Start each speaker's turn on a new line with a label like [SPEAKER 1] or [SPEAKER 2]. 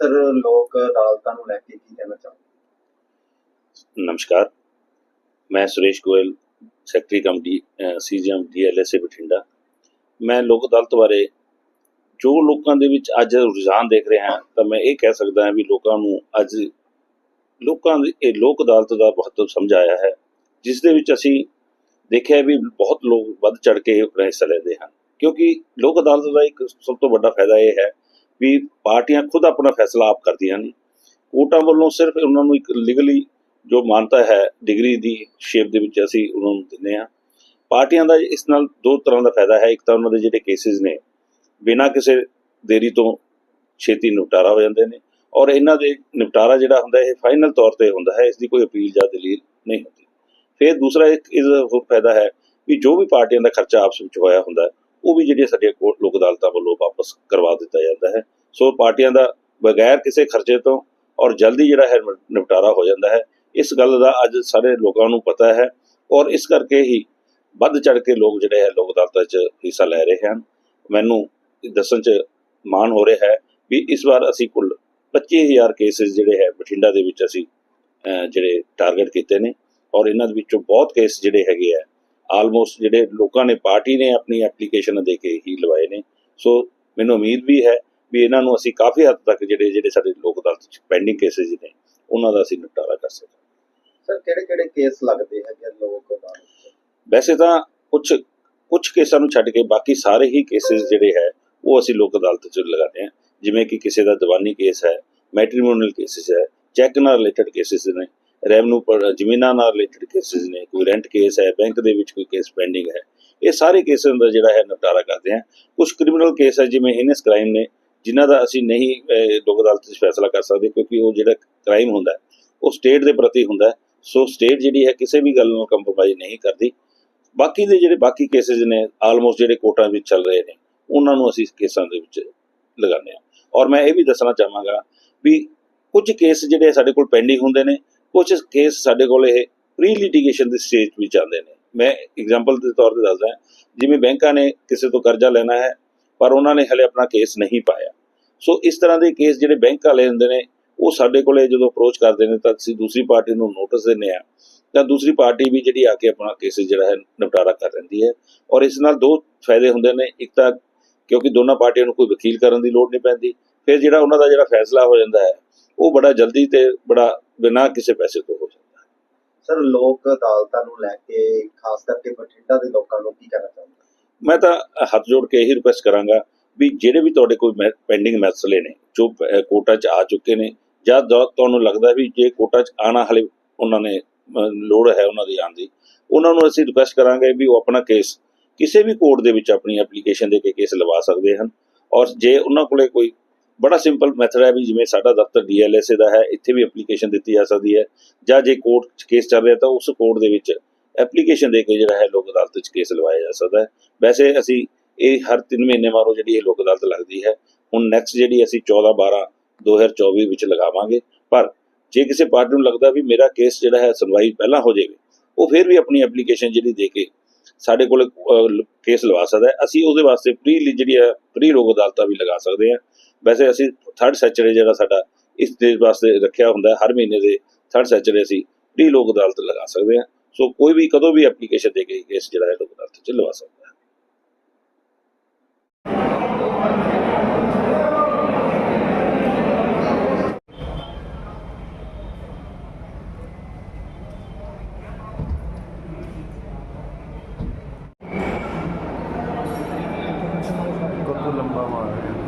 [SPEAKER 1] Sir ਲੋਕ ਅਦਾਲਤਾਂ ਨੂੰ ਲੈ ਕੇ ਕੀ ਕਹਿਣਾ ਚਾਹੁੰਦੇ?
[SPEAKER 2] ਨਮਸਕਾਰ। ਮੈਂ Suresh Goyal, secretary cum D CJM DLSA Bathinda. ਮੈਂ ਲੋਕ ਅਦਾਲਤ ਬਾਰੇ, ਜੋ ਲੋਕਾਂ ਦੇ ਵਿੱਚ ਅੱਜ ਰੁਝਾਨ ਦੇਖ ਰਿਹਾ ਤਾਂ ਮੈਂ ਇਹ ਕਹਿ ਸਕਦਾ ਹਾਂ ਵੀ ਲੋਕਾਂ ਨੂੰ ਅੱਜ ਲੋਕਾਂ ਦੀ, ਇਹ ਲੋਕ ਅਦਾਲਤ ਦਾ ਮਹੱਤਵ ਸਮਝ ਆਇਆ ਹੈ, ਜਿਸ ਦੇ ਵਿੱਚ ਅਸੀਂ ਦੇਖਿਆ ਵੀ ਬਹੁਤ ਲੋਕ ਵੱਧ ਚੜ ਕੇ ਆਪਣਾ ਹਿੱਸਾ ਲੈਂਦੇ ਹਨ। ਕਿਉਂਕਿ ਲੋਕ ਅਦਾਲਤ ਦਾ ਇੱਕ ਸਭ ਤੋਂ ਵੱਡਾ ਫਾਇਦਾ ਇਹ ਹੈ ਵੀ ਪਾਰਟੀਆਂ ਖੁਦ ਆਪਣਾ ਫੈਸਲਾ ਆਪ ਕਰਦੀਆਂ ਨੇ। ਕੋਰਟਾਂ ਵੱਲੋਂ ਸਿਰਫ ਉਹਨਾਂ ਨੂੰ ਇੱਕ ਲੀਗਲੀ ਜੋ ਮਾਨਤਾ ਹੈ, ਡਿਗਰੀ ਦੀ ਸ਼ੇਪ ਦੇ ਵਿੱਚ ਅਸੀਂ ਉਹਨਾਂ ਨੂੰ ਦਿੰਦੇ ਹਾਂ। ਪਾਰਟੀਆਂ ਦਾ ਇਸ ਨਾਲ ਦੋ ਤਰ੍ਹਾਂ ਦਾ ਫਾਇਦਾ ਹੈ। ਇੱਕ ਤਾਂ ਉਹਨਾਂ ਦੇ ਜਿਹੜੇ ਕੇਸਿਸ ਨੇ, ਬਿਨਾਂ ਕਿਸੇ ਦੇਰੀ ਤੋਂ ਛੇਤੀ ਨਿਪਟਾਰਾ ਹੋ ਜਾਂਦੇ ਨੇ ਔਰ ਇਹਨਾਂ ਦੇ ਨਿਪਟਾਰਾ ਜਿਹੜਾ ਹੁੰਦਾ ਇਹ ਫਾਈਨਲ ਤੌਰ ਤੇ ਹੁੰਦਾ ਹੈ ਇਸ ਦੀ ਕੋਈ ਅਪੀਲ ਜਾਂ ਦਲੀਲ ਨਹੀਂ ਹੁੰਦੀ। ਫਿਰ ਦੂਸਰਾ ਇੱਕ ਇਸ ਹੋਰ ਫਾਇਦਾ ਹੈ ਵੀ ਜੋ ਵੀ ਪਾਰਟੀਆਂ ਦਾ ਖਰਚਾ ਆਪਸ ਵਿੱਚ ਹੋਇਆ ਹੁੰਦਾ ਉਹ ਵੀ ਜਿਹੜੀਆਂ ਸਾਡੀਆਂ ਕੋਲ ਲੋਕ ਅਦਾਲਤਾਂ ਵੱਲੋਂ ਵਾਪਸ ਕਰਵਾ ਦਿੱਤਾ ਜਾਂਦਾ ਹੈ। ਸੋ ਪਾਰਟੀਆਂ ਦਾ ਬਗੈਰ ਕਿਸੇ ਖਰਚੇ ਤੋਂ ਔਰ ਜਲਦੀ ਜਿਹੜਾ ਹੈ ਨਿਪਟਾਰਾ ਹੋ ਜਾਂਦਾ ਹੈ। ਇਸ ਗੱਲ ਦਾ ਅੱਜ ਸਾਰੇ ਲੋਕਾਂ ਨੂੰ ਪਤਾ ਹੈ ਔਰ ਇਸ ਕਰਕੇ ਹੀ ਵੱਧ ਚੜ ਕੇ ਲੋਕ ਜਿਹੜੇ ਹੈ ਲੋਕ ਅਦਾਲਤਾਂ 'ਚ ਹਿੱਸਾ ਲੈ ਰਹੇ ਹਨ। ਮੈਨੂੰ ਦੱਸਣ 'ਚ ਮਾਣ ਹੋ ਰਿਹਾ ਹੈ ਵੀ ਇਸ ਵਾਰ ਅਸੀਂ ਕੁੱਲ 25000 ਕੇਸਿਸ ਜਿਹੜੇ ਹੈ ਬਠਿੰਡਾ ਦੇ ਵਿੱਚ ਅਸੀਂ ਜਿਹੜੇ ਟਾਰਗੇਟ ਕੀਤੇ ਨੇ ਔਰ ਇਹਨਾਂ ਦੇ ਵਿੱਚੋਂ ਬਹੁਤ ਕੇਸ ਜਿਹੜੇ ਹੈਗੇ ਆ ਆਲਮੋਸਟ ਜਿਹੜੇ ਲੋਕਾਂ ਨੇ ਪਾਰਟੀ ਨੇ ਆਪਣੀ ਐਪਲੀਕੇਸ਼ਨ ਦੇ ਕੇ ਹੀ ਲਵਾਏ ਨੇ। ਸੋ ਮੈਨੂੰ ਉਮੀਦ ਵੀ ਹੈ ਵੀ ਇਹਨਾਂ ਨੂੰ ਅਸੀਂ ਕਾਫੀ ਹੱਦ ਤੱਕ ਜਿਹੜੇ ਜਿਹੜੇ ਸਾਡੇ ਲੋਕ ਅਦਾਲਤ 'ਚ ਪੈਂਡਿੰਗ ਕੇਸਿਸ ਨੇ ਉਹਨਾਂ ਦਾ ਅਸੀਂ ਨਿਪਟਾਰਾ ਕਰ ਸਕਾਂਗੇ
[SPEAKER 1] ਸਰ ਕਿਹੜੇ ਕਿਹੜੇ ਕੇਸ ਲੱਗਦੇ ਹੈਗੇ ਲੋਕ ਅਦਾਲਤ
[SPEAKER 2] ਵੈਸੇ ਤਾਂ ਕੁਝ ਕੁਝ ਕੇਸਾਂ ਨੂੰ ਛੱਡ ਕੇ ਬਾਕੀ ਸਾਰੇ ਹੀ ਕੇਸਿਸ ਜਿਹੜੇ ਹੈ ਉਹ ਅਸੀਂ ਲੋਕ ਅਦਾਲਤ 'ਚ ਲਗਾਉਂਦੇ ਹਾਂ। ਜਿਵੇਂ ਕਿ ਕਿਸੇ ਦਾ ਦੀਵਾਨੀ ਕੇਸ ਹੈ ਮੈਟ੍ਰੀਮੋਨੀਅਲ ਕੇਸਿਸ ਹੈ ਚੈੱਕ ਨਾਲ ਰਿਲੇਟਡ ਕੇਸਿਸ ਨੇ ਰੈਵਨਿਊ ਪਰ ਜ਼ਮੀਨਾਂ ਨਾਲ ਰਿਲੇਟਡ ਕੇਸਿਸ ਨੇ, ਕੋਈ ਰੈਂਟ ਕੇਸ ਹੈ ਬੈਂਕ ਦੇ ਵਿੱਚ ਕੋਈ ਕੇਸ ਪੈਂਡਿੰਗ ਹੈ, ਇਹ ਸਾਰੇ ਕੇਸਾਂ ਦਾ ਜਿਹੜਾ ਹੈ ਨਿਪਟਾਰਾ ਕਰਦੇ ਹਾਂ। ਕੁਝ ਕ੍ਰਿਮੀਨਲ ਕੇਸ ਹੈ ਜਿਵੇਂ ਹੀਨਸ ਕ੍ਰਾਈਮ ਨੇ, ਜਿਨ੍ਹਾਂ ਦਾ ਅਸੀਂ ਨਹੀਂ ਲੋਕ ਅਦਾਲਤ 'ਚ ਫੈਸਲਾ ਕਰ ਸਕਦੇ ਕਿਉਂਕਿ ਉਹ ਜਿਹੜਾ ਕ੍ਰਾਈਮ ਹੁੰਦਾ ਉਹ ਸਟੇਟ ਦੇ ਪ੍ਰਤੀ ਹੁੰਦਾ ਸੋ ਸਟੇਟ ਜਿਹੜੀ ਹੈ ਕਿਸੇ ਵੀ ਗੱਲ ਨਾਲ ਕੰਪਰੋਮਾਈਜ਼ ਨਹੀਂ ਕਰਦੀ। ਬਾਕੀ ਦੇ ਜਿਹੜੇ ਬਾਕੀ ਕੇਸਿਸ ਨੇ ਆਲਮੋਸਟ ਜਿਹੜੇ ਕੋਰਟਾਂ ਵਿੱਚ ਚੱਲ ਰਹੇ ਨੇ, ਉਹਨਾਂ ਨੂੰ ਅਸੀਂ ਕੇਸਾਂ ਦੇ ਵਿੱਚ ਲਗਾਉਂਦੇ ਹਾਂ। ਔਰ ਮੈਂ ਇਹ ਵੀ ਦੱਸਣਾ ਚਾਹਾਂਗਾ ਵੀ ਕੁਝ ਕੇਸ ਜਿਹੜੇ ਸਾਡੇ ਕੋਲ ਪੈਂਡਿੰਗ ਹੁੰਦੇ ਨੇ ਕੁਝ ਕੇਸ ਸਾਡੇ ਕੋਲ ਇਹ ਪ੍ਰੀ ਲਿਟੀਗੇਸ਼ਨ ਦੀ ਸਟੇਜ ਵਿੱਚ ਆਉਂਦੇ ਨੇ। ਮੈਂ ਐਗਜ਼ਾਮਪਲ ਦੇ ਤੌਰ ਤੇ ਦੱਸਦਾ ਜਿਵੇਂ ਬੈਂਕਾਂ ਨੇ ਕਿਸੇ ਤੋਂ ਕਰਜ਼ਾ ਲੈਣਾ ਹੈ, ਪਰ ਉਹਨਾਂ ਨੇ ਹਲੇ ਆਪਣਾ ਕੇਸ ਨਹੀਂ ਪਾਇਆ। ਸੋ ਇਸ ਤਰ੍ਹਾਂ ਦੇ ਕੇਸ ਜਿਹੜੇ ਬੈਂਕ ਵਾਲੇ ਹੁੰਦੇ ਨੇ, ਉਹ ਸਾਡੇ ਕੋਲੇ ਜਦੋਂ ਅਪਰੋਚ ਕਰਦੇ ਨੇ, ਤਾਂ ਅਸੀਂ ਦੂਸਰੀ ਪਾਰਟੀ ਨੂੰ ਨੋਟਿਸ ਦਿੰਦੇ ਆ ਤਾਂ ਦੂਸਰੀ ਪਾਰਟੀ ਵੀ ਜਿਹੜੀ ਆ ਕੇ ਆਪਣਾ ਕੇਸ ਜਿਹੜਾ ਹੈ, ਨਿਪਟਾਰਾ ਕਰ ਲੈਂਦੀ ਹੈ। ਔਰ ਇਸ ਨਾਲ ਦੋ ਫਾਇਦੇ ਹੁੰਦੇ ਨੇ। ਇੱਕ ਤਾਂ ਕਿਉਂਕਿ ਦੋਨਾਂ ਪਾਰਟੀਆਂ ਨੂੰ ਕੋਈ ਵਕੀਲ ਕਰਨ ਦੀ ਲੋੜ ਨਹੀਂ ਪੈਂਦੀ। ਫਿਰ ਜਿਹੜਾ ਉਹਨਾਂ ਦਾ ਜਿਹੜਾ ਫੈਸਲਾ ਹੋ ਜਾਂਦਾ ਹੈ, ਉਹ ਬੜਾ ਜਲਦੀ ਤੇ ਬੜਾ ਬਿਨਾਂ ਕਿਸੇ ਪੈਸੇ ਤੋਂ ਹੋ ਜਾਂਦਾ ਹੈ।
[SPEAKER 1] ਸਰ ਲੋਕ ਅਦਾਲਤਾਂ ਨੂੰ ਲੈ ਕੇ ਖਾਸ ਕਰਕੇ ਬਠਿੰਡਾ ਦੇ ਲੋਕਾਂ ਨੂੰ ਕੀ ਕਹਿਣਾ ਚਾਹੁੰਦੇ
[SPEAKER 2] ਮੈਂ ਤਾਂ ਹੱਥ ਜੋੜ ਕੇ ਇਹੀ ਰਿਕੁਐਸਟ ਕਰਾਂਗਾ ਵੀ ਜਿਹੜੇ ਵੀ ਤੁਹਾਡੇ ਕੋਈ ਪੈਂਡਿੰਗ ਮਸਲੇ ਨੇ ਜੋ ਕੋਰਟਾਂ 'ਚ ਆ ਚੁੱਕੇ ਨੇ ਜਾਂ ਤੁਹਾਨੂੰ ਲੱਗਦਾ ਵੀ ਜੇ ਕੋਰਟਾਂ 'ਚ ਆਣਾ ਹਲੇ ਉਹਨਾਂ ਨੇ ਲੋੜ ਹੈ ਉਹਨਾਂ ਦੀ ਆਉਣ ਦੀ ਉਹਨਾਂ ਨੂੰ ਅਸੀਂ ਰਿਕੁਐਸਟ ਕਰਾਂਗੇ ਵੀ ਉਹ ਆਪਣਾ ਕੇਸ ਕਿਸੇ ਵੀ ਕੋਰਟ ਦੇ ਵਿੱਚ ਆਪਣੀ ਐਪਲੀਕੇਸ਼ਨ ਦੇ ਕੇ ਕੇਸ ਲਵਾ ਸਕਦੇ ਹਨ। ਔਰ ਜੇ ਉਹਨਾਂ ਕੋਲੇ ਕੋਈ ਬੜਾ ਸਿੰਪਲ ਮੈਥਡ ਹੈ ਵੀ ਜਿਵੇਂ ਸਾਡਾ ਦਫ਼ਤਰ ਡੀਐਲਐਸਏ ਦਾ ਹੈ, ਇੱਥੇ ਵੀ ਐਪਲੀਕੇਸ਼ਨ ਦਿੱਤੀ ਜਾ ਸਕਦੀ ਹੈ, ਜਾਂ ਜੇ ਕੋਰਟ 'ਚ ਕੇਸ ਚੱਲ ਰਿਹਾ ਤਾਂ ਉਸ ਕੋਰਟ ਦੇ ਵਿੱਚ ਐਪਲੀਕੇਸ਼ਨ ਦੇ ਕੇ ਜਿਹੜਾ ਹੈ ਲੋਕ ਅਦਾਲਤ 'ਚ ਕੇਸ ਲਵਾਇਆ ਜਾ ਸਕਦਾ ਹੈ। ਵੈਸੇ ਅਸੀਂ ਇਹ ਹਰ 3 ਮਹੀਨੇ ਬਾਅਦ ਜਿਹੜੀ ਇਹ ਲੋਕ ਅਦਾਲਤ ਲੱਗਦੀ ਹੈ, ਹੁਣ ਨੈਕਸਟ ਜਿਹੜੀ ਅਸੀਂ 14 12 2024 ਵਿੱਚ ਲਗਾਵਾਂਗੇ, ਪਰ ਜੇ ਕਿਸੇ ਪਾਰਟੀ ਨੂੰ ਲੱਗਦਾ ਵੀ ਮੇਰਾ ਕੇਸ ਜਿਹੜਾ ਹੈ ਸੁਣਵਾਈ ਪਹਿਲਾਂ ਹੋ ਜਾਵੇ, ਉਹ ਫਿਰ ਵੀ ਆਪਣੀ ਐਪਲੀਕੇਸ਼ਨ ਜਿਹੜੀ ਦੇ ਕੇ ਸਾਡੇ ਕੋਲ ਕੇਸ ਲਵਾ ਸਕਦਾ ਅਸੀਂ ਉਹਦੇ ਵਾਸਤੇ ਪ੍ਰੀ ਜਿਹੜੀ ਹੈ ਪ੍ਰੀ ਲੋਕ ਅਦਾਲਤਾਂ ਵੀ ਲਗਾ ਸਕਦੇ ਹਾਂ। ਵੈਸੇ ਅਸੀਂ ਥਰਡ ਸੈਚਰਡੇ ਜਿਹੜਾ ਸਾਡਾ ਇਸ ਦੇ ਵਾਸਤੇ ਰੱਖਿਆ ਹੁੰਦਾ ਹਰ ਮਹੀਨੇ ਦੇ ਥਰਡ ਸੈਚਰਡੇ ਅਸੀਂ ਪ੍ਰੀ ਲੋਕ ਅਦਾਲਤ ਲਗਾ ਸਕਦੇ ਹਾਂ। ਸੋ ਕੋਈ ਵੀ ਕਦੋਂ ਵੀ ਐਪਲੀਕੇਸ਼ਨ ਦੇ ਕੇ ਕੇਸ ਜਿਹੜਾ ਹੈ ਲੋਕ ਅਦਾਲਤ ਚ ਲਵਾ ਸਕਦਾ ਹੈ। Allah'a emanet